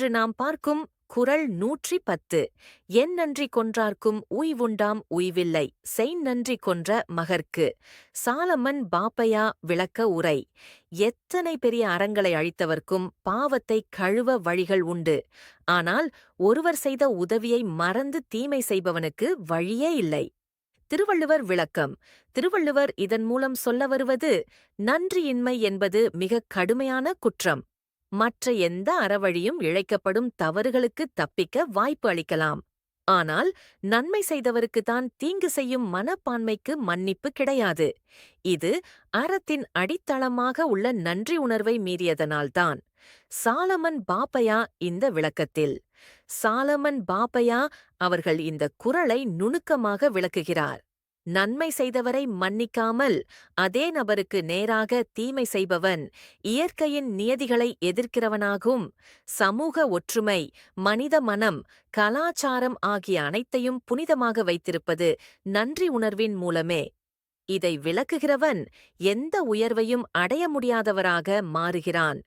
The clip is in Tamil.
இன்று நாம் பார்க்கும் குறள் நூற்றி பத்து. என் நன்றி கொன்றார்க்கும் உய்வுண்டாம் உய்வில்லை. செய் நன்றி கொன்ற மகர்க்கு. சாலமன் பாப்பையா விளக்க உரை. எத்தனை பெரிய அறங்களை அழித்தவர்க்கும் பாவத்தை கழுவ வழிகள் உண்டு. ஆனால் ஒருவர் செய்த உதவியை மறந்து தீமை செய்பவனுக்கு வழியே இல்லை. திருவள்ளுவர் விளக்கம். திருவள்ளுவர் இதன் மூலம் சொல்ல வருவது நன்றியின்மை என்பது மிக கடுமையான குற்றம். மற்ற எந்த அறவழியும் இழைக்கப்படும் தவறுகளுக்கு தப்பிக்க வாய்ப்பு அளிக்கலாம். ஆனால் நன்மை செய்தவருக்குத்தான் தீங்கு செய்யும் மனப்பான்மைக்கு மன்னிப்பு கிடையாது. இது அறத்தின் அடித்தளமாக உள்ள நன்றி உணர்வை மீறியதனால்தான் சாலமன் பாப்பையா இந்த விளக்கத்தில். சாலமன் பாப்பையா அவர்கள் இந்த குரலை நுணுக்கமாக விளக்குகிறார். நன்மை செய்தவரை மன்னிக்காமல் அதே நபருக்கு நேராக தீமை செய்பவன் இயற்கையின் நியதிகளை எதிர்க்கிறவனாகும். சமூக ஒற்றுமை மனித மனம் கலாச்சாரம் ஆகிய அனைத்தையும் புனிதமாக வைத்திருப்பது நன்றி உணர்வின் மூலமே. இதை விளக்குகிறவன் எந்த உயர்வையும் அடைய முடியாதவராக மாறுகிறான்.